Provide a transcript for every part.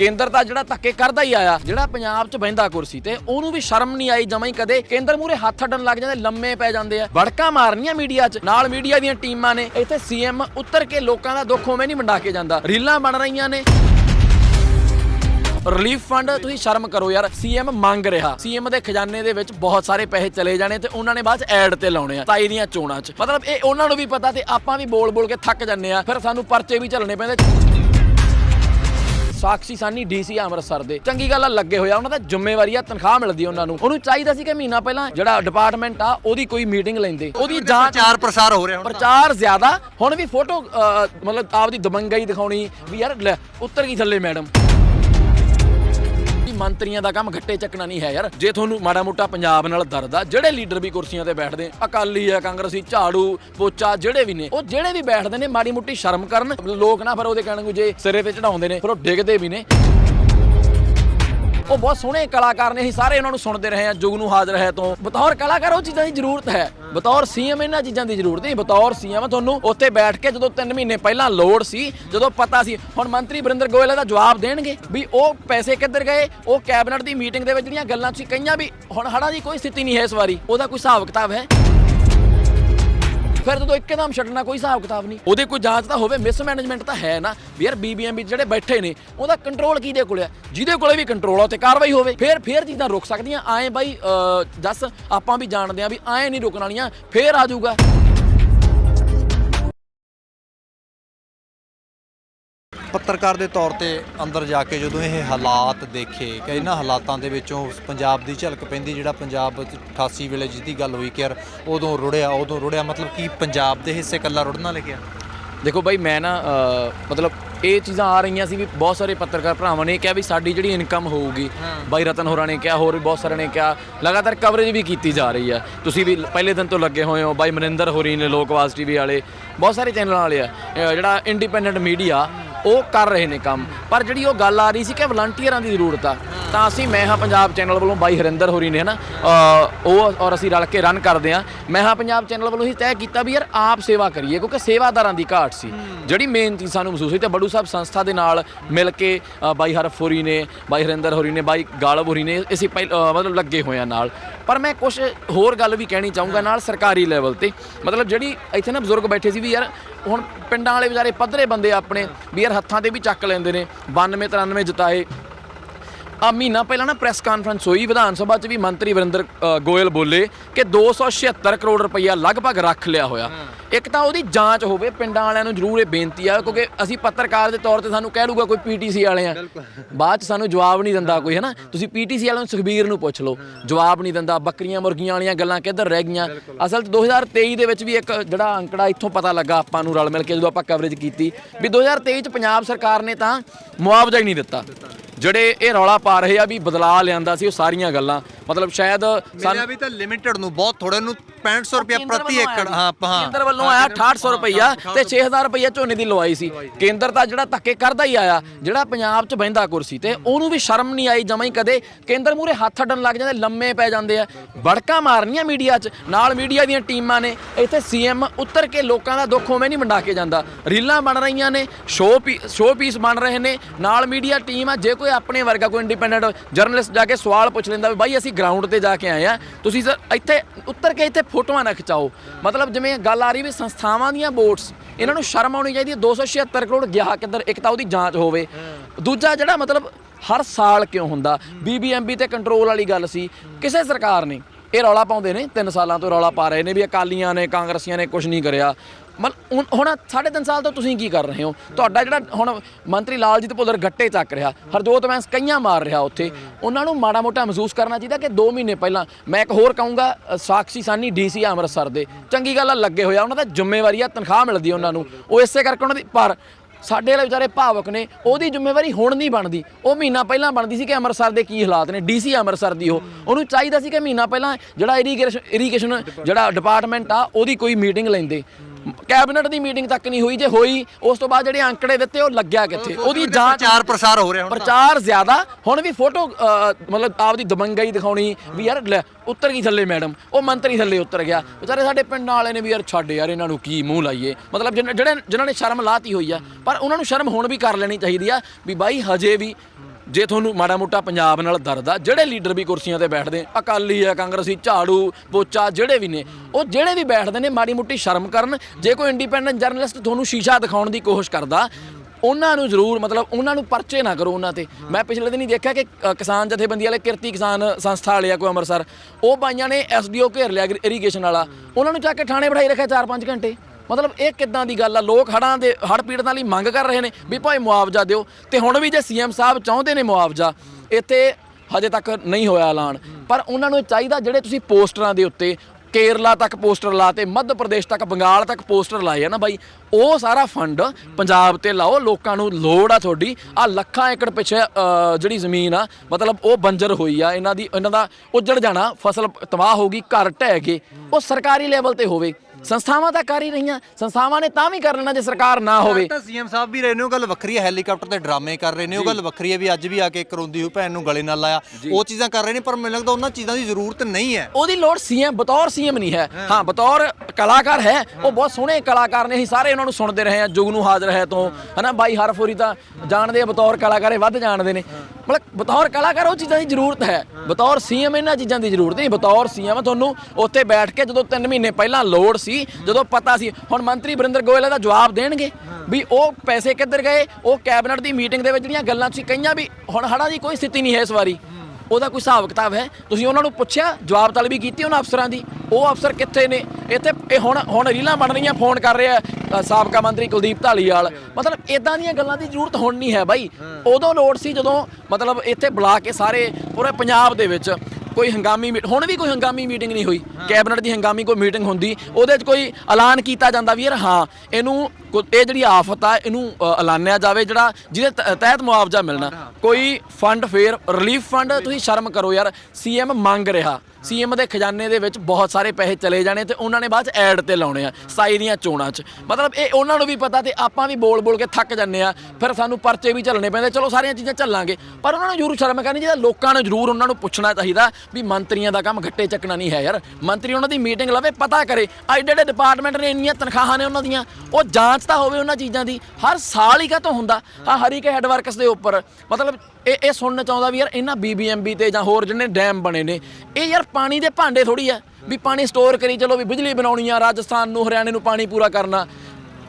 ਕੇਂਦਰ ਤਾਂ ਜਿਹੜਾ ਧੱਕੇ ਕਰਦਾ ਹੀ ਆਇਆ, ਜਿਹੜਾ ਪੰਜਾਬ 'ਚ ਬਹਿੰਦਾ ਕੁਰਸੀ ਤੇ ਉਹਨੂੰ ਵੀ ਸ਼ਰਮ ਨਹੀਂ ਆਈ ਜਮਾਂ ਹੀ ਕਦੇ। ਕੇਂਦਰ ਮੂਰੇ ਹੱਥ ਅੱਡਣ ਲੱਗ ਜਾਂਦੇ, ਲੰਮੇ ਪੈ ਜਾਂਦੇ ਆ। ਵੜਕਾਂ ਮਾਰਨੀਆਂ ਮੀਡੀਆ 'ਚ। ਨਾਲ ਮੀਡੀਆ ਦੀਆਂ ਟੀਮਾਂ ਨੇ, ਇੱਥੇ ਸੀਐਮ ਉੱਤਰ ਕੇ ਲੋਕਾਂ ਦਾ ਦੁੱਖ ਉਵੇਂ ਨਹੀਂ ਵੰਡਾ ਕੇ ਜਾਂਦਾ। ਰੀਲਾਂ ਬਣ ਰਹੀਆਂ ਨੇ। ਰਿਲੀਫ ਫੰਡ, ਤੁਸੀਂ ਸ਼ਰਮ ਕਰੋ ਯਾਰ, ਸੀਐਮ ਮੰਗ ਰਿਹਾ। ਸੀਐਮ ਦੇ ਖਜ਼ਾਨੇ ਦੇ ਵਿੱਚ ਬਹੁਤ ਸਾਰੇ ਪੈਸੇ ਚਲੇ ਜਾਣੇ ਤੇ ਉਹਨਾਂ ਨੇ ਬਾਅਦ ਚ ਐਡ ਤੇ ਲਾਉਣੇ ਆ, ਤਾਈ ਦੀਆਂ ਚੋਣਾਂ 'ਚ। ਮਤਲਬ ਇਹ ਉਹਨਾਂ ਨੂੰ ਵੀ ਪਤਾ ਤੇ ਆਪਾਂ ਵੀ ਬੋਲ ਬੋਲ ਕੇ ਥੱਕ ਜੰਨੇ ਆ, ਫਿਰ ਸਾਨੂੰ ਪਰਚੇ ਵੀ ਝੱਲਣੇ ਪੈਂਦੇ। ਸਾਕਸ਼ੀ ਸਾਨੀ ਡੀਸੀ ਅੰਮ੍ਰਿਤਸਰ ਦੇ। ਚੰਗੀ ਗੱਲ ਆ ਲੱਗੇ ਹੋਇਆ ਉਹਨਾਂ ਦਾ ਜ਼ਿੰਮੇਵਾਰੀ ਆ ਤਨਖਾਹ ਮਿਲਦੀ ਉਹਨਾਂ ਨੂੰ। ਉਹਨੂੰ ਚਾਹੀਦਾ ਸੀ ਕਿ ਮਹੀਨਾ ਪਹਿਲਾਂ ਜਿਹੜਾ ਡਿਪਾਰਟਮੈਂਟ ਆ ਉਹਦੀ ਕੋਈ ਮੀਟਿੰਗ ਲੈਂਦੇ। ਉਹਦੀ ਜਾਂਚ ਪ੍ਰਚਾਰ ਪ੍ਰਸਾਰ ਹੋ ਰਿਹਾ ਹੁਣ। ਪ੍ਰਚਾਰ ਜ਼ਿਆਦਾ। ਹੁਣ ਵੀ ਫੋਟੋ ਮਤਲਬ ਆਪਦੀ ਦਬੰਗਾਈ ਦਿਖਾਉਣੀ ਵੀ ਯਾਰ ਲੈ ਉੱਤਰ ਗਈ ਥੱਲੇ ਮੈਡਮ ਮੰਤਰੀਆਂ ਦਾ ਕੰਮ ਘੱਟੇ ਚੱਕਣਾ ਨਹੀਂ ਹੈ ਯਾਰ। ਜੇ ਤੁਹਾਨੂੰ ਮਾੜਾ ਮੋਟਾ ਪੰਜਾਬ ਨਾਲ ਦਰਦ ਆ, ਜਿਹੜੇ ਲੀਡਰ ਵੀ ਕੁਰਸੀਆਂ ਤੇ ਬੈਠਦੇ ਅਕਾਲੀ ਆ, ਕਾਂਗਰਸੀ, ਝਾੜੂ, ਪੋਚਾ, ਜਿਹੜੇ ਵੀ ਨੇ, ਉਹ ਜਿਹੜੇ ਵੀ ਬੈਠਦੇ ਨੇ, ਮਾੜੀ ਮੋਟੀ ਸ਼ਰਮ ਕਰਨ, ਲੋਕ ਨਾ ਫਿਰ ਉਹਦੇ ਕਹਿਣਗੇ ਜੇ ਸਿਰੇ ਤੇ ਚੜਾਉਂਦੇ ਨੇ, ਫਿਰ ਉਹ ਡਿੱਗਦੇ ਵੀ ਨੇ। ਉਹ ਬਹੁਤ ਸੋਹਣੇ ਕਲਾਕਾਰ ਨੇ, ਅਸੀਂ ਸਾਰੇ ਉਹਨਾਂ ਨੂੰ ਸੁਣਦੇ ਰਹੇ ਹਾਂ, ਜੁਗ ਨੂੰ ਹਾਜ਼ਰ ਹੈ ਤੋਂ। ਬਤੌਰ ਕਲਾਕਾਰ, ਉਹ ਚੀਜ਼ਾਂ ਦੀ ਜ਼ਰੂਰਤ ਹੈ। ਬਤੌਰ ਸੀਐਮ ਇਹਨਾਂ ਚੀਜ਼ਾਂ ਦੀ ਜ਼ਰੂਰਤ ਨਹੀਂ, ਬਤੌਰ ਸੀਐਮ ਤੁਹਾਨੂੰ ਉੱਥੇ ਬੈਠ ਕੇ ਜਦੋਂ 3 ਮਹੀਨੇ ਪਹਿਲਾਂ ਲੋੜ ਸੀ, ਜਦੋਂ ਪਤਾ ਸੀ, ਹੁਣ ਮੰਤਰੀ ਵਰਿੰਦਰ ਗੋਇਲ ਦਾ ਜਵਾਬ ਦੇਣਗੇ ਵੀ ਉਹ ਪੈਸੇ ਕਿੱਧਰ ਗਏ, ਉਹ ਕੈਬਨਿਟ ਦੀ ਮੀਟਿੰਗ ਦੇ ਵਿੱਚ ਜਿਹੜੀਆਂ ਗੱਲਾਂ ਤੁਸੀਂ ਕਹੀਆਂ ਵੀ ਹੁਣ ਹੜਾ ਦੀ ਕੋਈ ਸਥਿਤੀ ਨਹੀਂ ਹੈ ਇਸ ਵਾਰੀ, ਉਹਦਾ ਕੋਈ ਹਿਸਾਬ ਕਿਤਾਬ ਹੈ? ਫਿਰ ਜਦੋਂ ਇੱਕਦਮ ਛੱਡਣਾ, ਕੋਈ ਹਿਸਾਬ ਕਿਤਾਬ ਨਹੀਂ। ਉਹਦੇ ਕੋਈ ਜਾਂਚ ਤਾਂ ਹੋਵੇ ਮਿਸਮੈਨੇਜਮੈਂਟ ਤਾਂ ਹੈ ਨਾ। ਵੀ ਯਾਰ ਬੀਬੀਐਮਬੀ ਜਿਹੜੇ ਬੈਠੇ ਨੇ, ਉਹਦਾ ਕੰਟਰੋਲ ਕਿਹਦੇ ਕੋਲ ਆ? ਜਿਹਦੇ ਕੋਲੇ ਵੀ ਕੰਟਰੋਲ ਆ ਤੇ ਕਾਰਵਾਈ ਹੋਵੇ। ਫਿਰ ਫਿਰ ਚੀਜ਼ਾਂ ਰੁਕ ਸਕਦੀਆਂ। ਆਏ ਬਾਈ ਦੱਸ, ਆਪਾਂ ਵੀ ਜਾਣਦੇ ਆ ਵੀ ਆਏ ਨਹੀਂ ਰੁਕਣ ਵਾਲੀਆਂ, ਫੇਰ ਆ ਜਾਊਗਾ। ਪੱਤਰਕਾਰ ਦੇ ਤੌਰ ਤੇ ਅੰਦਰ ਜਾ ਕੇ ਜਦੋਂ ਇਹ ਹਾਲਾਤ ਦੇਖੇ ਕਿ ਇਹਨਾਂ ਹਾਲਾਤਾਂ ਦੇ ਵਿੱਚੋਂ ਪੰਜਾਬ ਦੀ ਝਲਕ ਪੈਂਦੀ ਜਿਹੜਾ ਪੰਜਾਬ 88 ਵੇਲੇ ਜਿਹਦੀ ਗੱਲ ਹੋਈ ਕਿ ਯਾਰ ਉਦੋਂ ਰੁੜਿਆ ਉਦੋਂ ਰੁੜਿਆ ਮਤਲਬ ਕੀ ਪੰਜਾਬ ਦੇ ਹਿੱਸੇ ਕੱਲਾ ਰੁੜਨਾ ਲਿਖਿਆ ਦੇਖੋ ਬਾਈ ਮੈਂ ਨਾ ਮਤਲਬ ਇਹ ਚੀਜ਼ਾਂ ਆ ਰਹੀਆਂ ਸੀ ਵੀ ਬਹੁਤ ਸਾਰੇ ਪੱਤਰਕਾਰ ਭਰਾਵਾਂ ਨੇ ਕਿਹਾ ਵੀ ਸਾਡੀ ਜਿਹੜੀ ਇਨਕਮ ਹੋਊਗੀ ਬਾਈ ਰਤਨ ਹੋਰਾਂ ਨੇ ਕਿਹਾ ਹੋਰ ਵੀ ਬਹੁਤ ਸਾਰੇ ਨੇ ਕਿਹਾ ਲਗਾਤਾਰ ਕਵਰੇਜ ਵੀ ਕੀਤੀ ਜਾ ਰਹੀ ਹੈ ਤੁਸੀਂ ਵੀ ਪਹਿਲੇ ਦਿਨ ਤੋਂ ਲੱਗੇ ਹੋਏ ਹੋ ਬਾਈ ਮਨਿੰਦਰ ਹੋਰੀ ਨੇ ਲੋਕਵਾਸ ਟੀਵੀ ਵਾਲੇ ਬਹੁਤ ਸਾਰੇ ਚੈਨਲਾਂ ਵਾਲੇ ਆ। ਜਿਹੜਾ ਇੰਡੀਪੈਂਡੈਂਟ ਮੀਡੀਆ ਉਹ ਕਰ ਰਹੇ ਨੇ ਕੰਮ। ਪਰ ਜਿਹੜੀ ਉਹ ਗੱਲ ਆ ਰਹੀ ਸੀ ਕਿ ਵਲੰਟੀਅਰਾਂ ਦੀ ਜ਼ਰੂਰਤ ਆ। ਤਾਂ ਅਸੀਂ ਮੈਂ ਹਾਂ ਪੰਜਾਬ ਚੈਨਲ ਵੱਲੋਂ ਬਾਈ ਹਰਿੰਦਰ ਹੋਰੀ ਨੇ ਹਨਾ, ਅਹ, ਉਹ ਔਰ ਅਸੀਂ ਰਲ ਕੇ ਰਨ ਕਰਦੇ ਆ ਮੈਂ ਹਾਂ ਪੰਜਾਬ ਚੈਨਲ ਵੱਲੋਂ ਹੀ ਤੈਅ ਕੀਤਾ ਵੀ ਯਾਰ ਆਪ ਸੇਵਾ ਕਰੀਏ, ਕਿਉਂਕਿ ਸੇਵਾਦਾਰਾਂ ਦੀ ਘਾਟ ਸੀ। ਜਿਹੜੀ ਮੇਨ ਚੀਜ਼ ਸਾਨੂੰ ਮਹਿਸੂਸ ਹੋਈ ਤੇ ਬੜੂ ਸਾਹਿਬ ਸੰਸਥਾ ਦੇ ਨਾਲ ਮਿਲ ਕੇ ਬਾਈ ਹਰਫ ਹੋਰੀ ਨੇ, ਬਾਈ ਹਰਿੰਦਰ ਹੋਰੀ ਨੇ, ਬਾਈ ਗਾਲਬ ਹੋਰੀ ਨੇ, ਅਸੀਂ ਪਹਿਲ- ਮਤਲਬ ਲੱਗੇ ਹੋਏ ਆ ਨਾਲ। ਪਰ ਮੈਂ ਕੁਝ ਹੋਰ ਗੱਲ ਵੀ ਕਹਿਣੀ ਚਾਹੂੰਗਾ ਨਾਲ ਸਰਕਾਰੀ ਲੈਵਲ ਤੇ। ਮਤਲਬ ਜਿਹੜੀ ਇੱਥੇ ਨਾ ਬਜ਼ੁਰਗ ਬੈਠੇ ਸੀ ਵੀ ਯਾਰ, ਹੁਣ ਪਿੰਡਾਂ ਵਾਲੇ ਵਿਚਾਰੇ ਪੱਧਰੇ ਬੰਦੇ ਆਪਣੇ, ਵੀ ਯਾਰ ਹੱਥਾਂ ਤੇ ਵੀ ਚੱਕ ਲੈਂਦੇ ਨੇ 92 93 ਜਿਤਾਏ ਆ ਮਹੀਨਾ ਪਹਿਲਾਂ ਨਾ ਪ੍ਰੈਸ ਕਾਨਫਰੰਸ ਹੋਈ ਵਿਧਾਨ ਸਭਾ 'ਚ ਵੀ ਮੰਤਰੀ ਵਰਿੰਦਰ ਗੋਇਲ ਬੋਲੇ ਕਿ 276 ਕਰੋੜ ਰੁਪਈਆ ਲਗਭਗ ਰੱਖ ਲਿਆ ਹੋਇਆ। ਇੱਕ ਤਾਂ ਉਹਦੀ ਜਾਂਚ ਹੋਵੇ ਪਿੰਡਾਂ ਵਾਲਿਆਂ ਨੂੰ ਜ਼ਰੂਰ ਇਹ ਬੇਨਤੀ ਆ ਕਿਉਂਕਿ ਅਸੀਂ ਪੱਤਰਕਾਰ ਦੇ ਤੌਰ ਤੇ ਸਾਨੂੰ ਕਹਿ ਲੂਗਾ ਕੋਈ ਪੀਟੀਸੀ ਵਾਲੇ ਆ। ਬਾਅਦ 'ਚ ਸਾਨੂੰ ਜਵਾਬ ਨਹੀਂ ਦਿੰਦਾ ਕੋਈ ਹਨਾ? ਤੁਸੀਂ ਪੀਟੀਸੀ ਵਾਲਿਆਂ ਨੂੰ ਸੁਖਬੀਰ ਨੂੰ ਪੁੱਛ ਲਓ। ਜਵਾਬ ਨਹੀਂ ਦਿੰਦਾ ਬੱਕਰੀਆਂ ਮੁਰਗੀਆਂ ਵਾਲੀਆਂ ਗੱਲਾਂ ਕਿੱਧਰ ਰਹਿ ਗਈਆਂ। ਅਸਲ 'ਚ 2023 ਦੇ ਵਿੱਚ ਵੀ ਇੱਕ ਜਿਹੜਾ ਅੰਕੜਾ ਇੱਥੋਂ ਪਤਾ ਲੱਗਾ ਆਪਾਂ ਨੂੰ ਰਲ ਮਿਲ ਕੇ ਜਦੋਂ ਆਪਾਂ ਕਵਰੇਜ ਕੀਤੀ ਵੀ 2023 'ਚ ਪੰਜਾਬ ਸਰਕਾਰ ਨੇ ਤਾਂ ਮੁਆਵਜ਼ਾ ਹੀ ਨਹੀਂ ਦਿੱਤਾ। ਜਿਹੜੇ ਇਹ ਰੌਲਾ ਪਾ ਰਹੇ ਆ ਵੀ ਬਦਲਾਅ ਲਿਆਂਦਾ ਸੀ ਉਹ ਸਾਰੀਆਂ ਗੱਲਾਂ। ਮਤਲਬ ਸ਼ਾਇਦ ਮਿਲਿਆ ਵੀ ਤਾਂ ਲਿਮਿਟਡ ਨੂੰ ਬਹੁਤ ਥੋੜੇ ਨੂੰ 6500 ਰੁਪਏ ਪ੍ਰਤੀ ਏਕੜ ਹਾਂ ਹਾਂ। ਕੇਂਦਰ ਵੱਲੋਂ ਆਇਆ 6800 ਰੁਪਈਆ ਤੇ 6000 ਰੁਪਈਆ ਝੋਨੇ ਦੀ ਲਵਾਈ ਸੀ। ਕੇਂਦਰ ਤਾਂ ਜਿਹੜਾ ਧੱਕੇ ਕਰਦਾ ਹੀ ਆਇਆ ਜਿਹੜਾ ਪੰਜਾਬ 'ਚ ਬਹਿੰਦਾ ਕੁਰਸੀ ਤੇ ਉਹਨੂੰ ਵੀ ਸ਼ਰਮ ਨਹੀਂ ਆਈ ਜਮਾਂ ਹੀ ਕਦੇ। ਕੇਂਦਰ ਮੂਰੇ ਹੱਥ ਅੱਡਣ ਲੱਗ ਜਾਂਦੇ ਲੰਮੇ ਪੈ ਜਾਂਦੇ ਆ। ਵੜਕਾਂ ਮਾਰਨੀਆਂ ਮੀਡੀਆ 'ਚ ਨਾਲ ਮੀਡੀਆ ਦੀਆਂ ਟੀਮਾਂ ਨੇ। ਇੱਥੇ ਸੀਐਮ ਉੱਤਰ ਕੇ ਲੋਕਾਂ ਦਾ ਦੁੱਖ ਉਵੇਂ ਨਹੀਂ ਵੰਡਾ ਕੇ ਜਾਂਦਾ। ਰੀਲਾਂ ਬਣ ਰਹੀਆਂ ਨੇ ਸ਼ੋਅ ਸ਼ੋਅ ਪੀਸ ਬਣ ਰਹੇ ਨੇ। ਨਾਲ ਮੀਡੀਆ ਟੀਮ ਆ ਜੇ ਕੋਈ ਆਪਣੇ ਵਰਗਾ ਕੋਈ ਇੰਡੀਪੈਂਡੈਂਟ ਜਰਨਲਿਸਟ ਜਾ ਕੇ ਸਵਾਲ ਪੁੱਛ ਲੈਂਦਾ ਵੀ ਬਾਈ ਅਸੀਂ ਗਰਾਊਂਡ ਤੇ ਜਾ ਕੇ ਆਏ ਆ ਤੁਸੀਂ ਸਰ ਇੱਥੇ ਉੱਤਰ ਕੇ ਇੱਥੇ ਫੋਟੋਆਂ ਨਾ ਖਿਚਾਓ। ਮਤਲਬ ਜਿਵੇਂ ਗੱਲ ਆ ਰਹੀ ਵੀ ਸੰਸਥਾਵਾਂ ਦੀਆਂ ਵੋਟਸ ਇਹਨਾਂ ਨੂੰ ਸ਼ਰਮ ਆਉਣੀ ਚਾਹੀਦੀ ਹੈ। 276 ਕਰੋੜ ਗਿਆ ਕਿੱਧਰ ਇੱਕ ਤਾਂ ਉਹਦੀ ਜਾਂਚ ਹੋਵੇ। ਦੂਜਾ ਜਿਹੜਾ ਮਤਲਬ ਹਰ ਸਾਲ ਕਿਉਂ ਹੁੰਦਾ? ਬੀਬੀਐਮਬੀ ਤੇ ਕੰਟਰੋਲ ਵਾਲੀ ਗੱਲ ਸੀ। ਕਿਸੇ ਸਰਕਾਰ ਨੇ ਇਹ ਰੌਲਾ ਪਾਉਂਦੇ ਨੇ 3 ਸਾਲਾਂ ਤੋਂ ਰੌਲਾ ਪਾ ਰਹੇ ਨੇ ਵੀ ਅਕਾਲੀਆਂ ਨੇ ਕਾਂਗਰਸੀਆਂ ਨੇ ਕੁਝ ਨਹੀਂ ਕਰਿਆ। ਮਨ ਹੁਣ- ਹੁਣ ਸਾਢੇ ਤਿੰਨ ਸਾਲ ਤੋਂ ਤੁਸੀਂ ਕੀ ਕਰ ਰਹੇ ਹੋ? ਤੁਹਾਡਾ ਜਿਹੜਾ ਹੁਣ ਮੰਤਰੀ ਲਾਲਜੀਤ ਭੁੱਲਰ ਗੱਟੇ ਚੱਕ ਰਿਹਾ ਹਰਜੋਤ ਮੈਂ ਕਈਆਂ ਮਾਰ ਰਿਹਾ ਉੱਥੇ। ਉਹਨਾਂ ਨੂੰ ਮਾੜਾ ਮੋਟਾ ਮਹਿਸੂਸ ਕਰਨਾ ਚਾਹੀਦਾ ਕਿ 2 ਮਹੀਨੇ ਪਹਿਲਾਂ ਮੈਂ ਇੱਕ ਹੋਰ ਕਹੂੰਗਾ ਅ, ਸਾਕਸ਼ੀ ਸਾਨੀ ਡੀਸੀ ਅੰਮ੍ਰਿਤਸਰ ਦੇ। ਚੰਗੀ ਗੱਲ ਆ ਲੱਗੇ ਹੋਇਆ ਉਹਨਾਂ ਦਾ ਜ਼ਿੰਮੇਵਾਰੀ ਆ ਤਨਖਾਹ ਮਿਲਦੀ ਉਹਨਾਂ ਨੂੰ। ਉਹ ਇਸੇ ਕਰਕੇ ਉਹਨਾਂ ਦੀ ਪਰ ਸਾਡੇ ਵਾਲੇ ਵਿਚਾਰੇ ਭਾਵਕ ਨੇ ਉਹਦੀ ਜ਼ਿੰਮੇਵਾਰੀ ਹੁਣ ਨਹੀਂ ਬਣਦੀ। ਉਹ ਮਹੀਨਾ ਪਹਿਲਾਂ ਬਣਦੀ ਸੀ ਕਿ ਅੰਮ੍ਰਿਤਸਰ ਦੇ ਕੀ ਹਾਲਾਤ ਨੇ ਡੀਸੀ ਅੰਮ੍ਰਿਤਸਰ ਦੀ ਉਹ। ਉਹਨੂੰ ਚਾਹੀਦਾ ਸੀ ਕਿ ਮਹੀਨਾ ਪਹਿਲਾਂ ਜਿਹੜਾ ਇਰੀਗੇਸ਼ਨ ਇਰੀਗੇਸ਼ਨ ਜਿਹੜਾ ਡਿਪਾਰਟਮੈਂਟ ਆ ਉਹਦੀ ਕੋਈ ਮੀਟਿੰਗ ਲੈਂਦੇ। ਕੈਬਨਿਟ ਦੀ ਮੀਟਿੰਗ ਤੱਕ ਨਹੀਂ ਹੋਈ ਜੇ ਹੋਈ ਉਸ ਤੋਂ ਬਾਅਦ ਜਿਹੜੇ ਅੰਕੜੇ ਦਿੱਤੇ ਉਹ ਲੱਗਿਆ ਕਿੱਥੇ? ਉਹਦੀ ਜਾਂਚ ਪ੍ਰਚਾਰ ਪ੍ਰਸਾਰ ਹੋ ਰਿਹਾ ਹੁਣ। ਪ੍ਰਚਾਰ ਜ਼ਿਆਦਾ। ਹੁਣ ਵੀ ਫੋਟੋ ਮਤਲਬ ਆਪਦੀ ਦਬੰਗਾਈ ਦਿਖਾਉਣੀ ਵੀ ਯਾਰ ਲੈ ਉੱਤਰ ਗਈ ਥੱਲੇ ਮੈਡਮ ਉਹ ਮੰਤਰੀ ਥੱਲੇ ਉੱਤਰ ਗਿਆ। ਵਿਚਾਰੇ ਸਾਡੇ ਪਿੰਡਾਂ ਵਾਲੇ ਨੇ ਵੀ ਯਾਰ ਛੱਡ ਯਾਰ ਇਹਨਾਂ ਨੂੰ ਕੀ ਮੂੰਹ ਲਾਈਏ? ਮਤਲਬ ਜਿਹੜੇ ਜਿਨ੍ਹਾਂ ਨੇ ਸ਼ਰਮ ਲਾਤੀ ਹੋਈ ਆ ਪਰ ਉਹਨਾਂ ਨੂੰ ਸ਼ਰਮ ਹੁਣ ਵੀ ਕਰ ਲੈਣੀ ਚਾਹੀਦੀ ਆ ਵੀ ਬਾਈ ਹਜੇ ਵੀ ਜੇ ਤੁਹਾਨੂੰ ਮਾੜਾ ਮੋਟਾ ਪੰਜਾਬ ਨਾਲ ਦਰਦ ਆ ਜਿਹੜੇ ਲੀਡਰ ਵੀ ਕੁਰਸੀਆਂ ਤੇ ਬੈਠਦੇ ਅਕਾਲੀ ਆ ਕਾਂਗਰਸੀ ਝਾੜੂ ਪੋਚਾ ਜਿਹੜੇ ਵੀ ਨੇ ਉਹ ਜਿਹੜੇ ਵੀ ਬੈਠਦੇ ਨੇ ਮਾੜੀ ਮੋਟੀ ਸ਼ਰਮ ਕਰਨ ਜੇ ਕੋਈ ਇੰਡੀਪੈਂਡੈਂਟ ਜਰਨਲਿਸਟ ਤੁਹਾਨੂੰ ਸ਼ੀਸ਼ਾ ਦਿਖਾਉਣ ਦੀ ਕੋਸ਼ਿਸ਼ ਕਰਦਾ ਉਹਨਾਂ ਨੂੰ ਜ਼ਰੂਰ ਮਤਲਬ ਉਹਨਾਂ ਨੂੰ ਪਰਚੇ ਨਾ ਕਰੋ ਉਹਨਾਂ ਤੇ। ਮੈਂ ਪਿਛਲੇ ਦਿਨੀ ਦੇਖਿਆ ਕਿ ਅ, ਕਿਸਾਨ ਜਥੇਬੰਦੀ ਵਾਲੇ ਕਿਰਤੀ ਕਿਸਾਨ ਸੰਸਥਾ ਵਾਲੇ ਆ ਕੋਈ ਅੰਮ੍ਰਿਤਸਰ ਉਹ ਬਾਈਆਂ ਨੇ ਐਸਡੀਓ ਘੇਰ ਲਿਆ ਇਰੀਗੇਸ਼ਨ ਵਾਲਾ। ਉਹਨਾਂ ਨੂੰ ਚੱਕ ਕੇ ਥਾਣੇ ਬਿਠਾਈ ਰੱਖਿਆ 4-5 ਘੰਟੇ। ਮਤਲਬ ਇਹ ਕਿੱਦਾਂ ਦੀ ਗੱਲ ਆ? ਲੋਕ ਹੜਾਂ ਦੇ ਹੜ ਪੀੜਤਾਂ ਲਈ ਮੰਗ ਕਰ ਰਹੇ ਨੇ ਵੀ ਭਾਈ ਮੁਆਵਜ਼ਾ ਦਿਓ। ਤੇ ਹੁਣ ਵੀ ਜੇ ਸੀਐਮ ਸਾਹਿਬ ਚਾਹੁੰਦੇ ਨੇ ਮੁਆਵਜ਼ਾ, ਇੱਥੇ ਹਜੇ ਤੱਕ ਨਹੀਂ ਹੋਇਆ ਐਲਾਨ। ਪਰ ਉਹਨਾਂ ਨੂੰ ਚਾਹੀਦਾ ਜਿਹੜੇ ਤੁਸੀਂ ਪੋਸਟਰਾਂ ਦੇ ਉੱਤੇ, ਕੇਰਲਾ ਤੱਕ ਪੋਸਟਰ ਲਾਤੇ, ਮੱਧ ਪ੍ਰਦੇਸ਼ ਤੱਕ, ਬੰਗਾਲ ਤੱਕ ਪੋਸਟਰ ਲਾਏ ਆ ਨਾ ਬਾਈ। ਉਹ ਸਾਰਾ ਫੰਡ ਪੰਜਾਬ ਤੇ ਲਾਓ ਲੋਕਾਂ ਨੂੰ ਲੋੜ ਆ ਤੁਹਾਡੀ। ਆ ਲੱਖਾਂ ਏਕੜ ਪਿੱਛੇ ਅ, ਜਿਹੜੀ ਜ਼ਮੀਨ ਆ ਮਤਲਬ ਉਹ ਬੰਜਰ ਹੋਈ ਆ ਇਹਨਾਂ ਦੀ ਇਹਨਾਂ ਦਾ ਉੱਜੜ ਜਾਣਾ ਫਸਲ ਤਬਾਹ ਹੋਗੀ ਘਰ ਢਹਿ ਗਏ। ਉਹ ਸਰਕਾਰੀ ਲੈਵਲ ਤੇ ਹੋਵੇ। ਸੰਸਥਾਵਾਂ ਤਾਂ ਕਰ ਹੀ ਰਹੀਆਂ। ਸੰਸਥਾਵਾਂ ਨੇ ਤਾਂ ਵੀ ਕਰ ਲੈਣਾ ਜੇ ਸਰਕਾਰ ਨਾ ਹੋਵੇ। ਤਾਂ ਸੀਐਮ ਸਾਹਿਬ ਵੀ ਰਹੇ ਨੇ ਉਹ ਗੱਲ ਵੱਖਰੀ ਹੈ ਹੈਲੀਕਾਪਟਰ ਤੇ ਡਰਾਮੇ ਕਰ ਰਹੇ ਨੇ ਉਹ ਗੱਲ ਵੱਖਰੀ ਹੈ ਵੀ ਅੱਜ ਵੀ ਆ ਕੇ ਕਰੋਂਦੀ ਹੋਈ ਭੈਣ ਨੂੰ ਗਲੇ ਨਾਲ ਲਾਇਆ। ਉਹ ਚੀਜ਼ਾਂ ਕਰ ਰਹੇ ਨੇ ਪਰ ਮੈਨੂੰ ਲੱਗਦਾ ਉਹਨਾਂ ਚੀਜ਼ਾਂ ਦੀ ਜ਼ਰੂਰਤ ਨਹੀਂ ਹੈ। ਉਹਦੀ ਲੋੜ ਸੀਐਮ ਬਤੌਰ ਸੀਐਮ ਨਹੀਂ ਹੈ। ਹਾਂ। ਬਤੌਰ ਕਲਾਕਾਰ ਹੈ। ਉਹ ਬਹੁਤ ਸੋਹਣੇ ਕਲਾਕਾਰ ਨੇ ਅਸੀਂ ਸਾਰੇ ਉਹਨਾਂ ਨੂੰ ਸੁਣਦੇ ਰਹੇ ਹਾਂ ਜੁਗਨੂ ਹਾਜ਼ਰ ਹੈ ਤੋਂ। ਹਨਾ ਬਾਈ ਹਰਫੋਰੀ ਤਾਂ ਜਾਣਦੇ ਆ, ਬਤੌਰ ਕਲਾਕਾਰ ਵੱਧ ਜਾਣਦੇ ਨੇ। ਮਤਲਬ ਬਤੌਰ ਕਲਾਕਾਰ ਉਹ ਚੀਜ਼ਾਂ ਦੀ ਜ਼ਰੂਰਤ ਹੈ। ਬਤੌਰ ਸੀਐਮ ਇਹਨਾਂ ਚੀਜ਼ਾਂ ਦੀ ਜ਼ਰੂਰਤ ਨਹੀਂ। ਬਤੌਰ ਸੀਐਮ ਤੁਹਾਨੂੰ ਉੱਥੇ ਬੈਠ ਕੇ ਜਦੋਂ 3 ਮਹੀਨੇ ਪਹਿਲਾਂ ਲੋੜ ਸੀ, ਜਦੋਂ ਪਤਾ ਸੀ, ਹੁਣ ਮੰਤਰੀ ਵਰਿੰਦਰ ਗੋਇਲ ਇਹਦਾ ਜਵਾਬ ਦੇਣਗੇ ਵੀ ਉਹ ਪੈਸੇ ਕਿੱਧਰ ਗਏ, ਉਹ ਕੈਬਨਿਟ ਦੀ ਮੀਟਿੰਗ ਦੇ ਵਿੱਚ ਜਿਹੜੀਆਂ ਗੱਲਾਂ ਤੁਸੀਂ ਕਹੀਆਂ ਵੀ ਹੁਣ ਹੜਾਂ ਦੀ ਕੋਈ ਸਥਿਤੀ ਨਹੀਂ ਹੈ ਇਸ ਵਾਰੀ। ਉਹਦਾ ਕੋਈ ਹਿਸਾਬ ਕਿਤਾਬ ਹੈ? ਤੁਸੀਂ ਉਹਨਾਂ ਨੂੰ ਪੁੱਛਿਆ ਜਵਾਬ ਤਲਬੀ ਕੀਤੀ ਉਹਨਾਂ ਅਫਸਰਾਂ ਦੀ। ਉਹ ਅਫਸਰ ਕਿੱਥੇ ਨੇ? ਇੱਥੇ ਇਹ ਹੁਣ ਹੁਣ ਰੀਲਾਂ ਬਣ ਰਹੀਆਂ ਫੋਨ ਕਰ ਰਿਹਾ ਸਾਬਕਾ ਮੰਤਰੀ ਕੁਲਦੀਪ ਢਾਲੀਵਾਲ ਮਤਲਬ ਇਦਾਂ ਦੀਆਂ ਗੱਲਾਂ ਦੀ ਜ਼ਰੂਰਤ ਹੁਣ ਨਹੀਂ ਹੈ ਬਾਈ। ਉਦੋਂ ਲੋੜ ਸੀ ਜਦੋਂ ਮਤਲਬ ਇੱਥੇ ਬੁਲਾ ਕੇ ਸਾਰੇ ਪੂਰੇ ਪੰਜਾਬ ਦੇ ਵਿੱਚ ਕੋਈ ਹੰਗਾਮੀ ਮੀ- ਹੁਣ ਵੀ ਕੋਈ ਹੰਗਾਮੀ ਮੀਟਿੰਗ ਨਹੀਂ ਹੋਈ। ਕੈਬਨਿਟ ਦੀ ਹੰਗਾਮੀ ਕੋਈ ਮੀਟਿੰਗ ਹੁੰਦੀ। ਉਹਦੇ 'ਚ ਕੋਈ ਐਲਾਨ ਕੀਤਾ ਜਾਂਦਾ ਵੀ ਯਾਰ ਹਾਂ ਇਹਨੂੰ ਇਹ ਜਿਹੜੀ ਆਫਤ ਆ ਇਹਨੂੰ ਐਲਾਨਿਆ ਜਾਵੇ ਜਿਹੜਾ ਜਿਹਦੇ ਤਹਿਤ ਮੁਆਵਜ਼ਾ ਮਿਲਣਾ। ਕੋਈ ਫੰਡ ਫੇਰ ਰਿਲੀਫ ਫੰਡ ਤੁਸੀਂ ਸ਼ਰਮ ਕਰੋ ਯਾਰ। ਸੀਐਮ ਮੰਗ ਰਿਹਾ। ਸੀਐਮ ਦੇ ਖਜ਼ਾਨੇ ਦੇ ਵਿੱਚ ਬਹੁਤ ਸਾਰੇ ਪੈਸੇ ਚਲੇ ਜਾਣੇ ਤੇ ਉਹਨਾਂ ਨੇ ਬਾਅਦ ਚ ਐਡ ਤੇ ਲਾਉਣੇ ਆ ਸਾਈ ਦੀਆਂ ਚੋਣਾਂ 'ਚ। ਮਤਲਬ ਇਹ ਉਹਨਾਂ ਨੂੰ ਵੀ ਪਤਾ ਤੇ ਆਪਾਂ ਵੀ ਬੋਲ ਬੋਲ ਕੇ ਥੱਕ ਜੰਨੇ ਆ। ਫਿਰ ਸਾਨੂੰ ਪਰਚੇ ਵੀ ਚੱਲਣੇ ਪੈਂਦੇ ਚਲੋ ਸਾਰੀਆਂ ਚੀਜ਼ਾਂ ਚੱਲਾਂਗੇ ਪਰ ਉਹਨਾਂ ਨੂੰ ਜ਼ਰੂਰ ਸ਼ਰਮ ਕਰਨੀ ਚਾਹੀਦਾ ਲੋਕਾਂ ਨੂੰ ਜ਼ਰੂਰ ਉਹਨਾਂ ਨੂੰ ਪੁੱਛਣਾ ਚਾਹੀਦਾ ਵੀ ਮੰਤਰੀਆਂ ਦਾ ਕੰਮ ਘੱਟੇ ਚੱਕਣਾ ਨਹੀਂ ਹੈ ਯਾਰ। ਮੰਤਰੀ ਉਹਨਾਂ ਦੀ ਮੀਟਿੰਗ ਲਵੇ ਪਤਾ ਕਰੇ। ਆਈ ਜਿਹੜੇ ਡਿਪਾਰਟਮੈਂਟ ਨੇ ਇੰਨੀਆਂ ਤਨਖਾਹਾਂ ਨੇ ਉਹਨਾਂ ਦੀਆਂ। ਉਹ ਜਾਂਚ ਤਾਂ ਹੋਵੇ ਉਹਨਾਂ ਚੀਜ਼ਾਂ ਦੀ, ਹਰ ਸਾਲ ਹੀ ਕਾ ਤੋਂ ਹੁੰਦਾ ਆ ਹਰੀਕੇ ਹੈਡਵਰਕਸ ਦੇ ਉੱਪਰ। ਮਤਲਬ ਇਹ ਇਹ ਸੁਣਨਾ ਚਾਹੁੰਦਾ ਵੀ ਯਾਰ ਇਹਨਾਂ ਬੀਬੀਐਮਬੀ ਤੇ ਜਾਂ ਹੋਰ ਜਿਹਨੇ ਡੈਮ ਬਣੇ ਨੇ, ਇਹ ਯਾਰ ਪਾਣੀ ਦੇ ਭਾਂਡੇ ਥੋੜੀ ਆ। ਵੀ ਪਾਣੀ ਸਟੋਰ ਕਰੀ, ਚਲੋ ਵੀ ਬਿਜਲੀ ਬਣਾਉਣੀ ਆ, ਰਾਜਸਥਾਨ ਨੂੰ, ਹਰਿਆਣੇ ਨੂੰ ਪਾਣੀ ਪੂਰਾ ਕਰਨਾ।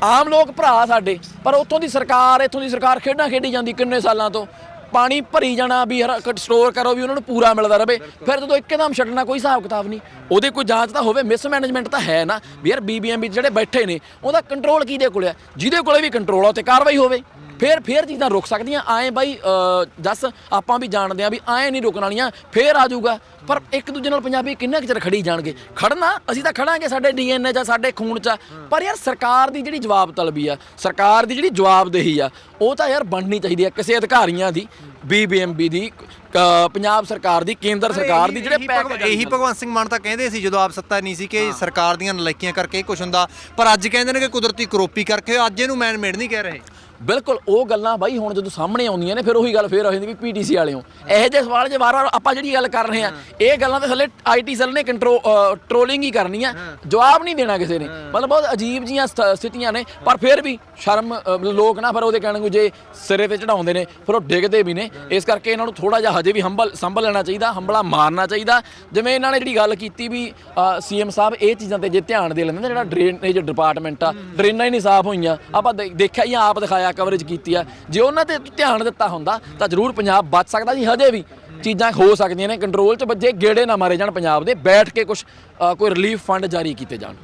ਆਮ ਲੋਕ ਭਰਾ ਸਾਡੇ, ਪਰ ਉੱਥੋਂ ਦੀ ਸਰਕਾਰ, ਇੱਥੋਂ ਦੀ ਸਰਕਾਰ ਖੇਡਾਂ ਖੇਡੀ ਜਾਂਦੀ ਕਿੰਨੇ ਸਾਲਾਂ ਤੋਂ। ਪਾਣੀ ਭਰੀ ਜਾਣਾ ਵੀ ਹਰ ਸਟੋਰ ਕਰੋ ਵੀ ਉਹਨਾਂ ਨੂੰ ਪੂਰਾ ਮਿਲਦਾ ਰਵੇ। ਫਿਰ ਜਦੋਂ ਇੱਕਦਮ ਛੱਡਣਾ ਕੋਈ ਹਿਸਾਬ ਕਿਤਾਬ ਨਹੀਂ। ਉਹਦੇ ਕੋਈ ਜਾਂਚ ਤਾਂ ਹੋਵੇ ਮਿਸਮੈਨੇਜਮੈਂਟ ਤਾਂ ਹੈ ਨਾ। ਵੀ ਯਾਰ ਬੀਬੀਐਮਬੀ ਜਿਹੜੇ ਬੈਠੇ ਨੇ ਉਹਦਾ ਕੰਟਰੋਲ ਕਿਹਦੇ ਕੋਲ ਆ? ਜਿਹਦੇ ਕੋਲੇ ਵੀ ਕੰਟਰੋਲ ਆ ਉੱਤੇ ਕਾਰਵਾਈ ਹੋਵੇ। ਫੇਰ ਫੇਰ ਚੀਜ਼ਾਂ ਰੁਕ ਸਕਦੀਆਂ। ਆਏ ਬਾਈ ਜੱਸ ਆਪਾਂ ਵੀ ਜਾਣਦੇ ਆ ਵੀ ਆਏ ਨਹੀਂ ਰੁਕਣ ਵਾਲੀਆਂ ਫੇਰ ਆ ਜਾਊਗਾ। ਪਰ ਇੱਕ ਦੂਜੇ ਨਾਲ ਪੰਜਾਬੀ ਕਿੰਨਾ ਚਿਰ ਖੜੀ ਜਾਣਗੇ? ਖੜਨਾ ਅਸੀਂ ਤਾਂ ਖੜਾਂਗੇ ਸਾਡੇ ਡੀਐਨਏ ਜਾਂ ਸਾਡੇ ਖੂਨ ਚ। ਆ। ਪਰ ਯਾਰ ਸਰਕਾਰ ਦੀ ਜਿਹੜੀ ਜਵਾਬ ਤਲਬੀ ਆ ਸਰਕਾਰ ਦੀ ਜਿਹੜੀ ਜਵਾਬਦੇਹੀ ਆ ਉਹ ਤਾਂ ਯਾਰ ਬਣਨੀ ਚਾਹੀਦੀ ਆ ਕਿਸੇ ਅਧਿਕਾਰੀਆਂ ਦੀ ਬੀਬੀਐਮਬੀ ਦੀ ਪੰਜਾਬ ਸਰਕਾਰ ਦੀ ਕੇਂਦਰ ਸਰਕਾਰ ਦੀ ਜਿਹੜੇ ਇਹੀ ਪੈਕ ਇਹੀ ਭਗਵੰਤ ਸਿੰਘ ਮਾਨ ਤਾਂ ਕਹਿੰਦੇ ਸੀ ਜਦੋਂ ਆਪ ਸੱਤਾ ਨਹੀਂ ਸੀ ਕਿ ਸਰਕਾਰ ਦੀਆਂ ਨਲਾਇਕੀਆਂ ਕਰਕੇ ਕੁਝ ਹੁੰਦਾ। ਪਰ ਅੱਜ ਕਹਿੰਦੇ ਨੇ ਕਿ ਕੁਦਰਤੀ ਕਰੋਪੀ ਕਰਕੇ ਅੱਜ ਇਹਨੂੰ ਮੈਨ ਮੇਡ ਨਹੀਂ ਕਹਿ ਰਹੇ। ਬਿਲਕੁਲ ਉਹ ਗੱਲਾਂ ਬਾਈ ਹੁਣ ਜਦੋਂ ਸਾਹਮਣੇ ਆਉਂਦੀਆਂ ਨੇ ਫਿਰ ਉਹੀ ਗੱਲ ਫੇਰ ਆ ਜਾਂਦੀ ਵੀ ਪੀਟੀਸੀ ਵਾਲਿਓ। ਇਹੋ ਜਿਹੇ ਸਵਾਲ ਜੇ ਵਾਰ-ਵਾਰ ਆਪਾਂ ਜਿਹੜੀ ਗੱਲ ਕਰ ਰਹੇ ਆ ਇਹ ਗੱਲਾਂ ਤੇ ਥੱਲੇ ਆਈਟੀ ਸੈੱਲ ਨੇ ਕੰਟਰੋਲ ਟ੍ਰੋਲਿੰਗ ਹੀ ਕਰਨੀ ਆ ਜਵਾਬ ਨਹੀਂ ਦੇਣਾ ਕਿਸੇ ਨੇ। ਮਤਲਬ ਬਹੁਤ ਅਜੀਬ ਜੀਆਂ ਸਥ- ਸਥਿਤੀਆਂ ਨੇ ਪਰ ਫਿਰ ਵੀ ਸ਼ਰਮ ਲੋਕ ਨਾ ਫਿਰ ਉਹਦੇ ਕਹਿਣ ਨੂੰ ਜੇ ਸਿਰੇ ਤੇ ਚੜਾਉਂਦੇ ਨੇ ਫਿਰ ਉਹ ਡਿੱਗਦੇ ਵੀ ਨੇ। ਇਸ ਕਰਕੇ ਇਹਨਾਂ ਨੂੰ ਥੋੜਾ ਜਿਹਾ ਹਜੇ ਵੀ ਹੰਬਲ ਸੰਭਲ ਲੈਣਾ ਚਾਹੀਦਾ ਹੰਬਲਾ ਮਾਰਨਾ ਚਾਹੀਦਾ। ਜਿਵੇਂ ਇਹਨਾਂ ਨੇ ਜਿਹੜੀ ਗੱਲ ਕੀਤੀ ਵੀ ਸੀਐਮ ਸਾਹਿਬ ਇਹ ਚੀਜ਼ਾਂ ਤੇ ਜੇ ਧਿਆਨ ਦੇ ਲੈਂਦੇ ਨੇ ਜਿਹੜਾ ਡਰੇਨੇਜ ਡਿਪਾਰਟਮੈਂਟ ਆ ਡਰੇਨਾਂ ਹੀ ਨਹੀਂ ਸਾਫ਼ ਹੋਈਆਂ। ਆਪਾਂ ਦੇਖਿਆ ਹੀ ਆਪ ਦਿਖਾਇਆ ਕਵਰੇਜ ਕੀਤੀ ਆ। ਜੇ ਉਹਨਾਂ ਤੇ ਧਿਆਨ ਦਿੱਤਾ ਹੁੰਦਾ ਤਾਂ ਜ਼ਰੂਰ ਪੰਜਾਬ ਬਚ ਸਕਦਾ ਜੀ ਹਜੇ ਵੀ ਚੀਜ਼ਾਂ ਹੋ ਸਕਦੀਆਂ ਨੇ ਕੰਟਰੋਲ 'ਚ ਬੱਜੇ ਗੇੜੇ ਨਾ ਮਾਰੇ ਜਾਣ ਪੰਜਾਬ ਦੇ ਬੈਠ ਕੇ ਕੁਝ ਕੋਈ ਰਿਲੀਫ ਫੰਡ ਜਾਰੀ ਕੀਤੇ ਜਾਣ।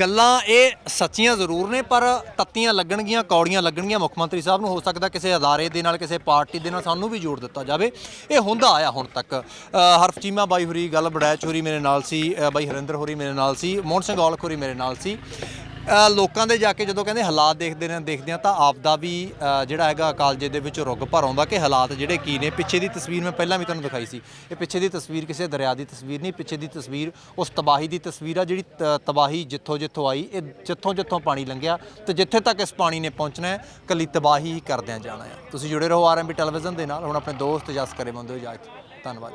ਗੱਲਾਂ ਇਹ ਸੱਚੀਆਂ ਜ਼ਰੂਰ ਨੇ ਪਰ ਤੱਤੀਆਂ ਲੱਗਣਗੀਆਂ ਕੌੜੀਆਂ ਲੱਗਣਗੀਆਂ ਮੁੱਖ ਮੰਤਰੀ ਸਾਹਿਬ ਨੂੰ ਹੋ ਸਕਦਾ ਕਿਸੇ ਅਦਾਰੇ ਦੇ ਨਾਲ ਕਿਸੇ ਪਾਰਟੀ ਦੇ ਨਾਲ ਸਾਨੂੰ ਵੀ ਜੋੜ ਦਿੱਤਾ ਜਾਵੇ। ਇਹ ਹੁੰਦਾ ਆਇਆ ਹੁਣ ਤੱਕ। ਅ, ਹਰਫ ਚੀਮਾ ਬਾਈ ਹੋਰੀ ਗੱਲ ਬੜੈਚ ਹੋਰੀ ਮੇਰੇ ਨਾਲ ਸੀ ਬਾਈ ਹਰਿੰਦਰ ਹੋਰੀ ਮੇਰੇ ਨਾਲ ਸੀ ਮੋਹਨ ਸਿੰਘ ਔਲਖ ਹੋਰੀ ਮੇਰੇ ਨਾਲ ਸੀ। ਲੋਕਾਂ ਦੇ ਜਾ ਕੇ ਜਦੋਂ ਕਹਿੰਦੇ ਹਾਲਾਤ ਦੇਖਦੇ ਨੇ, ਦੇਖਦੇ ਆ ਤਾਂ ਆਪਦਾ ਵੀ ਜਿਹੜਾ ਹੈਗਾ ਕਾਲਜੇ ਦੇ ਵਿੱਚ ਰੁੱਗ ਭਰ ਆਉਂਦਾ ਕਿ ਹਾਲਾਤ ਜਿਹੜੇ ਕੀ ਨੇ। ਪਿੱਛੇ ਦੀ ਤਸਵੀਰ ਮੈਂ ਪਹਿਲਾਂ ਵੀ ਤੁਹਾਨੂੰ ਦਿਖਾਈ ਸੀ। ਇਹ ਪਿੱਛੇ ਦੀ ਤਸਵੀਰ ਕਿਸੇ ਦਰਿਆ ਦੀ ਤਸਵੀਰ ਨਹੀਂ, ਪਿੱਛੇ ਦੀ ਤਸਵੀਰ ਉਸ ਤਬਾਹੀ ਦੀ ਤਸਵੀਰ ਆ ਜਿਹੜੀ ਤ- ਤਬਾਹੀ ਜਿੱਥੋਂ ਜਿੱਥੋਂ ਆਈ, ਇਹ ਜਿੱਥੋਂ ਜਿੱਥੋਂ ਪਾਣੀ ਲੰਘਿਆ ਤੇ ਜਿੱਥੇ ਤੱਕ ਇਸ ਪਾਣੀ ਨੇ ਪਹੁੰਚਣਾ ਹੈ, ਕੱਲੀ ਤਬਾਹੀ ਹੀ ਕਰਦਿਆਂ ਜਾਣਾ ਹੈ। ਤੁਸੀਂ ਜੁੜੇ ਰਹੋ ਆਰਐਮਬੀ ਟੈਲੀਵਿਜ਼ਨ ਦੇ ਨਾਲ। ਹੁਣ ਆਪਣੇ ਦੋਸਤ ਜਸ ਕਰੇ ਮੰਦੋ ਇਜਾਜ਼ਤ ਧੰਨਵਾਦ